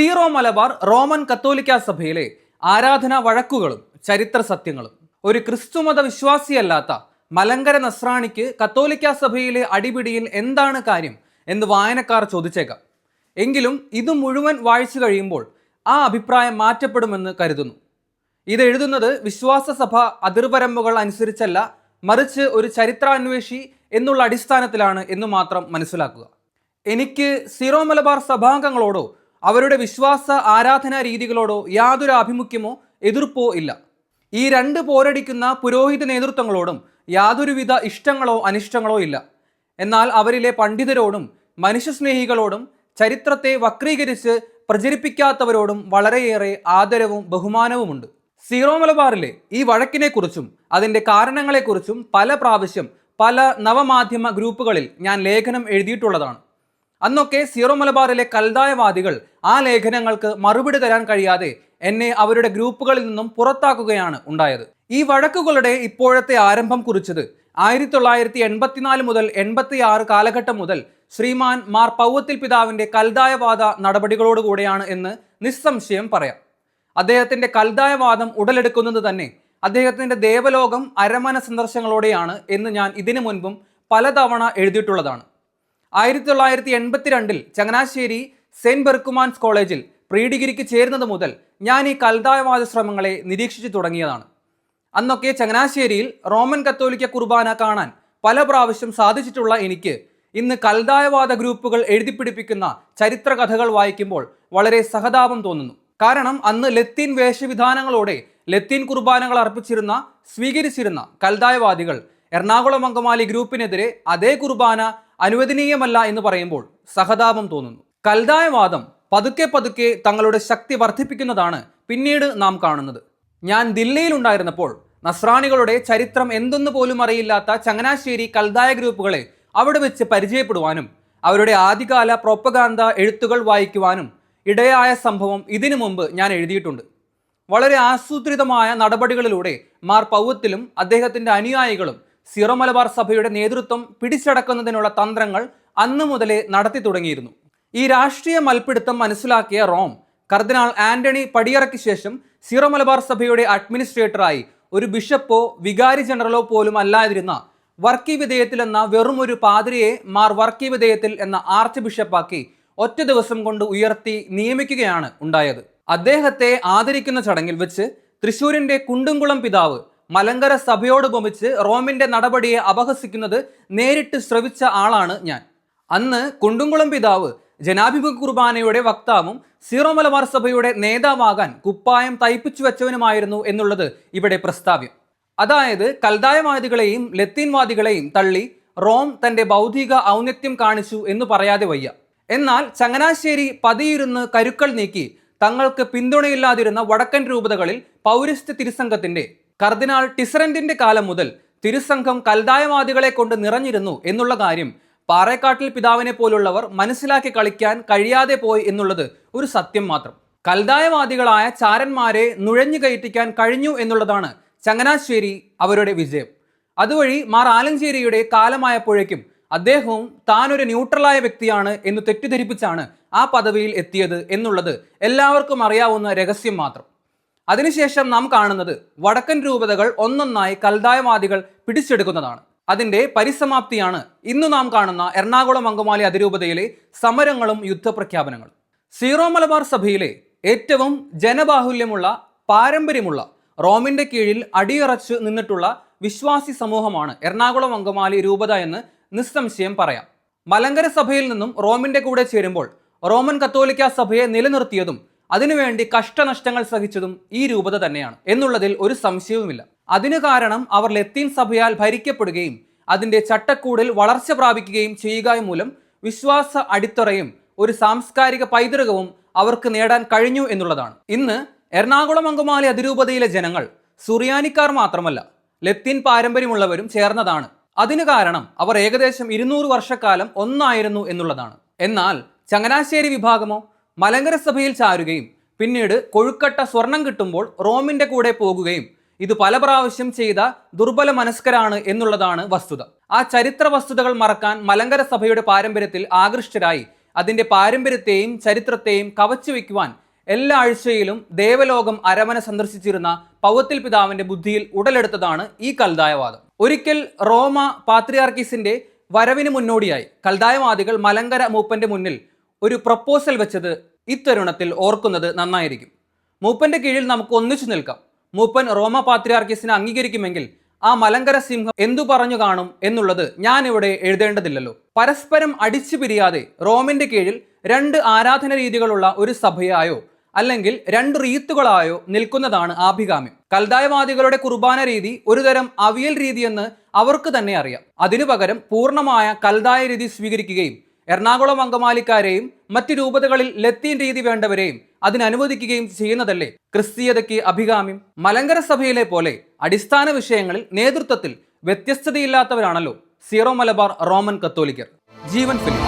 Zero Malabar Roman കത്തോലിക്ക സഭയിലെ ആരാധനാ വഴക്കുകളും ചരിത്ര സത്യങ്ങളും. ഒരു ക്രിസ്തുമത വിശ്വാസിയല്ലാത്ത മലങ്കര നസ്രാണിക്ക് കത്തോലിക്ക സഭയിലെ അടിപിടിയിൽ എന്താണ് കാര്യം എന്ന് വായനക്കാർ ചോദിച്ചേക്കാം. എങ്കിലും ഇത് മുഴുവൻ വായിച്ചു കഴിയുമ്പോൾ ആ അഭിപ്രായം മാറ്റപ്പെടുമെന്ന് കരുതുന്നു. ഇത് എഴുതുന്നത് വിശ്വാസ സഭ അതിർവരമ്പുകൾ അനുസരിച്ചല്ല മറിച്ച് ഒരു ചരിത്രാന്വേഷി എന്നുള്ള അടിസ്ഥാനത്തിലാണ് എന്ന് മാത്രം മനസ്സിലാക്കുക. എനിക്ക് സീറോ മലബാർ സഭാംഗങ്ങളോടോ അവരുടെ വിശ്വാസ ആരാധനാ രീതികളോടോ യാതൊരു ആഭിമുഖ്യമോ എതിർപ്പോ ഇല്ല. ഈ രണ്ട് പോരടിക്കുന്ന പുരോഹിത നേതൃത്വങ്ങളോടും യാതൊരുവിധ ഇഷ്ടങ്ങളോ അനിഷ്ടങ്ങളോ ഇല്ല. എന്നാൽ അവരിലെ പണ്ഡിതരോടും മനുഷ്യസ്നേഹികളോടും ചരിത്രത്തെ വക്രീകരിച്ച് പ്രചരിപ്പിക്കാത്തവരോടും വളരെയേറെ ആദരവും ബഹുമാനവുമുണ്ട്. സീറോ മലബാറിലെ ഈ വഴക്കിനെക്കുറിച്ചും അതിന്റെ കാരണങ്ങളെക്കുറിച്ചും പല പ്രാവശ്യം പല നവമാധ്യമ ഗ്രൂപ്പുകളിൽ ഞാൻ ലേഖനം എഴുതിയിട്ടുള്ളതാണ്. അന്നൊക്കെ സീറോ മലബാറിലെ കൽതായവാദികൾ ആ ലേഖനങ്ങൾക്ക് മറുപടി തരാൻ കഴിയാതെ എന്നെ അവരുടെ ഗ്രൂപ്പുകളിൽ നിന്നും പുറത്താക്കുകയാണ് ഉണ്ടായത്. ഈ വഴക്കുകളുടെ ഇപ്പോഴത്തെ ആരംഭം കുറിച്ചത് ആയിരത്തി തൊള്ളായിരത്തി എൺപത്തിനാല് മുതൽ എൺപത്തി ആറ് കാലഘട്ടം മുതൽ ശ്രീമാൻ മാർ പൗവത്തിൽ പിതാവിന്റെ കൽതായവാദ നടപടികളോടുകൂടെയാണ് എന്ന് നിസ്സംശയം പറയാം. അദ്ദേഹത്തിന്റെ കൽതായവാദം ഉടലെടുക്കുന്നത് തന്നെ അദ്ദേഹത്തിന്റെ ദേവലോകം അരമന സന്ദർശങ്ങളോടെയാണ് എന്ന് ഞാൻ ഇതിനു മുൻപും പലതവണ എഴുതിയിട്ടുള്ളതാണ്. ആയിരത്തി തൊള്ളായിരത്തി എൺപത്തിരണ്ടിൽ ചങ്ങനാശ്ശേരി സെന്റ് ബെർക്കുമാൻസ് കോളേജിൽ പ്രീ ഡിഗ്രിക്ക് ചേരുന്നത് മുതൽ ഞാൻ ഈ കൽതായവാദ ശ്രമങ്ങളെ നിരീക്ഷിച്ചു തുടങ്ങിയതാണ്. അന്നൊക്കെ ചങ്ങനാശ്ശേരിയിൽ റോമൻ കത്തോലിക്ക കുർബാന കാണാൻ പല പ്രാവശ്യം സാധിച്ചിട്ടുള്ള എനിക്ക് ഇന്ന് കൽതായവാദ ഗ്രൂപ്പുകൾ എഴുതിപ്പിടിപ്പിക്കുന്ന ചരിത്ര കഥകൾ വായിക്കുമ്പോൾ വളരെ സഹതാപം തോന്നുന്നു. കാരണം അന്ന് ലത്തീൻ വേഷവിധാനങ്ങളോടെ ലത്തീൻ കുർബാനകൾ അർപ്പിച്ചിരുന്ന സ്വീകരിച്ചിരുന്ന കൽതായവാദികൾ എറണാകുളം അങ്കമാലി ഗ്രൂപ്പിനെതിരെ അതേ കുർബാന അനുവദനീയമല്ല എന്ന് പറയുമ്പോൾ സഹതാപം തോന്നുന്നു. കൽതായവാദം പതുക്കെ പതുക്കെ തങ്ങളുടെ ശക്തി വർദ്ധിപ്പിക്കുന്നതാണ് പിന്നീട് നാം കാണുന്നത്. ഞാൻ ദില്ലിയിൽ ഉണ്ടായിരുന്നപ്പോൾ നസ്രാണികളുടെ ചരിത്രം എന്തെന്ന് പോലും അറിയില്ലാത്ത ചങ്ങനാശ്ശേരി കൽതായ ഗ്രൂപ്പുകളെ അവിടെ വെച്ച് പരിചയപ്പെടുവാനും അവരുടെ ആദ്യകാല പ്രോപ്പഗാന്ത എഴുത്തുകൾ വായിക്കുവാനും ഇടയായ സംഭവം ഇതിനു മുമ്പ് ഞാൻ എഴുതിയിട്ടുണ്ട്. വളരെ ആസൂത്രിതമായ നടപടികളിലൂടെ മാർ പൗവത്തിലും അദ്ദേഹത്തിന്റെ അനുയായികളും സീറോ മലബാർ സഭയുടെ നേതൃത്വം പിടിച്ചടക്കുന്നതിനുള്ള തന്ത്രങ്ങൾ അന്നു മുതലേ നടത്തി തുടങ്ങിയിരുന്നു. ഈ രാഷ്ട്രീയ മൽപ്പിടുത്തം മനസ്സിലാക്കിയ റോം കർദിനാൾ ആന്റണി പടിയറയ്ക്ക് ശേഷം സിറോ മലബാർ സഭയുടെ അഡ്മിനിസ്ട്രേറ്ററായി ഒരു ബിഷപ്പോ വികാരി ജനറലോ പോലും അല്ലാതിരുന്ന വർക്കി വിധേയത്തിൽ എന്ന വെറും ഒരു പാതിരിയെ മാർ വർക്കി വിധേയത്തിൽ എന്ന ആർച്ച് ബിഷപ്പാക്കി ഒറ്റ ദിവസം കൊണ്ട് ഉയർത്തി നിയമിക്കുകയാണ് ഉണ്ടായത്. അദ്ദേഹത്തെ ആദരിക്കുന്ന ചടങ്ങിൽ വെച്ച് തൃശൂരിന്റെ കുണ്ടുംകുളം പിതാവ് മലങ്കര സഭയോട് ഉപമിച്ച് റോമിന്റെ നടപടിയെ അപഹസിക്കുന്നത് നേരിട്ട് ശ്രവിച്ച ആളാണ് ഞാൻ. അന്ന് കുണ്ടുംകുളം പിതാവ് ജനാഭിമുഖ കുർബാനയുടെ വക്താവും സീറോ മലബാർ സഭയുടെ നേതാവാകാൻ കുപ്പായം തയ്പ്പിച്ചു വെച്ചവനുമായിരുന്നു എന്നുള്ളത് ഇവിടെ പ്രസ്താവ്യം. അതായത് കൽതായവാദികളെയും ലത്തീൻവാദികളെയും തള്ളി റോം തന്റെ ബൗദ്ധിക ഔന്നത്യം കാണിച്ചു എന്ന് പറയാതെ വയ്യ. എന്നാൽ ചങ്ങനാശ്ശേരി പതിയിരുന്ന് കരുക്കൾ നീക്കി തങ്ങൾക്ക് പിന്തുണയില്ലാതിരുന്ന വടക്കൻ രൂപതകളിൽ പൗരസ്ത്യ തിരുസംഘത്തിന്റെ കർദിനാൾ ടിസറന്റിന്റെ കാലം മുതൽ തിരുസംഘം കൽതായവാദികളെ കൊണ്ട് നിറഞ്ഞിരുന്നു എന്നുള്ള കാര്യം പാറേക്കാട്ടിൽ പിതാവിനെ പോലുള്ളവർ മനസ്സിലാക്കി കളിക്കാൻ കഴിയാതെ പോയി എന്നുള്ളത് ഒരു സത്യം മാത്രം. കൽതായവാദികളായ ചാരന്മാരെ നുഴഞ്ഞു കയറ്റിക്കാൻ കഴിഞ്ഞു എന്നുള്ളതാണ് ചങ്ങനാശ്ശേരി അവരുടെ വിജയം. അതുവഴി മാർ ആലഞ്ചേരിയുടെ കാലമായപ്പോഴേക്കും അദ്ദേഹവും താനൊരു ന്യൂട്രലായ വ്യക്തിയാണ് എന്ന് തെറ്റിദ്ധരിപ്പിച്ചാണ് ആ പദവിയിൽ എത്തിയത് എന്നുള്ളത് എല്ലാവർക്കും അറിയാവുന്ന രഹസ്യം മാത്രം. അതിനുശേഷം നാം കാണുന്നത് വടക്കൻ രൂപതകൾ ഒന്നൊന്നായി കൽതായവാദികൾ പിടിച്ചെടുക്കുന്നതാണ്. അതിന്റെ പരിസമാപ്തിയാണ് ഇന്ന് നാം കാണുന്ന എറണാകുളം അങ്കമാലി അതിരൂപതയിലെ സമരങ്ങളും യുദ്ധപ്രഖ്യാപനങ്ങളും. സീറോ മലബാർ സഭയിലെ ഏറ്റവും ജനബാഹുല്യമുള്ള പാരമ്പര്യമുള്ള റോമിന്റെ കീഴിൽ അടിയറച്ച് നിന്നിട്ടുള്ള വിശ്വാസി സമൂഹമാണ് എറണാകുളം അങ്കമാലി രൂപത എന്ന് നിസ്സംശയം പറയാം. മലങ്കര സഭയിൽ നിന്നും റോമിന്റെ കൂടെ ചേരുമ്പോൾ റോമൻ കത്തോലിക്ക സഭയെ നിലനിർത്തിയതും അതിനുവേണ്ടി കഷ്ടനഷ്ടങ്ങൾ സഹിച്ചതും ഈ രൂപത തന്നെയാണ് എന്നുള്ളതിൽ ഒരു സംശയവുമില്ല. അതിനു കാരണം അവർ ലത്തീൻ സഭയാൽ ഭരിക്കപ്പെടുകയും അതിന്റെ ചട്ടക്കൂടിൽ വളർച്ച പ്രാപിക്കുകയും ചെയ്യുക മൂലം വിശ്വാസ അടിത്തറയും ഒരു സാംസ്കാരിക പൈതൃകവും അവർക്ക് നേടാൻ കഴിഞ്ഞു എന്നുള്ളതാണ്. ഇന്ന് എറണാകുളം അങ്കമാലി അതിരൂപതയിലെ ജനങ്ങൾ സുറിയാനിക്കാർ മാത്രമല്ല ലത്തീൻ പാരമ്പര്യമുള്ളവരും ചേർന്നതാണ്. അതിനു കാരണം അവർ ഏകദേശം ഇരുന്നൂറ് വർഷക്കാലം ഒന്നായിരുന്നു എന്നുള്ളതാണ്. എന്നാൽ ചങ്ങനാശ്ശേരി വിഭാഗമോ മലങ്കര സഭയിൽ ചാരുകയും പിന്നീട് കൊഴുക്കട്ട സ്വർണം കിട്ടുമ്പോൾ റോമിന്റെ കൂടെ പോകുകയും ഇത് പല പ്രാവശ്യം ചെയ്ത ദുർബല മനസ്കരാണ് എന്നുള്ളതാണ് വസ്തുത. ആ ചരിത്ര വസ്തുതകൾ മറക്കാൻ മലങ്കര സഭയുടെ പാരമ്പര്യത്തിൽ ആകൃഷ്ടരായി അതിന്റെ പാരമ്പര്യത്തെയും ചരിത്രത്തെയും കവച്ചു വയ്ക്കുവാൻ എല്ലാ ആഴ്ചയിലും ദേവലോകം അരമന സന്ദർശിച്ചിരുന്ന പൗവത്തിൽ പിതാവിന്റെ ബുദ്ധിയിൽ ഉടലെടുത്തതാണ് ഈ കൽദായവാദം. ഒരിക്കൽ റോമ പാത്രിയാർക്കിസിന്റെ വരവിന് മുന്നോടിയായി കൽദായവാദികൾ മലങ്കര മൂപ്പന്റെ മുന്നിൽ ഒരു പ്രപ്പോസൽ വെച്ചത് ഇത്തരുണത്തിൽ ഓർക്കുന്നത് നന്നായിരിക്കും. മൂപ്പന്റെ കീഴിൽ നമുക്ക് ഒന്നിച്ചു നിൽക്കാം. മൂപ്പൻ റോമ പാത്രിയാർക്കിസിനെ അംഗീകരിക്കുമെങ്കിൽ ആ മലങ്കര സിംഹം എന്തു പറഞ്ഞു കാണും എന്നുള്ളത് ഞാൻ ഇവിടെ എഴുതേണ്ടതില്ലല്ലോ. പരസ്പരം അടിച്ചു പിരിയാതെ റോമിന്റെ കീഴിൽ രണ്ട് ആരാധന രീതികളുള്ള ഒരു സഭയായോ അല്ലെങ്കിൽ രണ്ട് റീത്തുകളായോ നിൽക്കുന്നതാണ് ആഭികാമ്യം. കൽദായവാദികളുടെ കുർബാന രീതി ഒരുതരം അവിയൽ രീതിയെന്ന് അവർക്ക് തന്നെ അറിയാം. അതിനു പകരം പൂർണമായ കൽദായ രീതി സ്വീകരിക്കുകയും എറണാകുളം അങ്കമാലിക്കാരെയും മറ്റ് രൂപതകളിൽ ലത്തീൻ രീതി വേണ്ടവരെയും അതിനനുവദിക്കുകയും ചെയ്യുന്നതല്ലേ? ക്രിസ്തീയതയ്ക്ക് അഭികാമ്യം മലങ്കര സഭയിലെ പോലെ അടിസ്ഥാന വിഷയങ്ങളിൽ നേതൃത്വത്തിൽ വ്യത്യസ്തതയില്ലാത്തവരാണല്ലോ. സീറോ മലബാർ റോമൻ കത്തോലിക്കർ. ജീവൻ ഫിലിം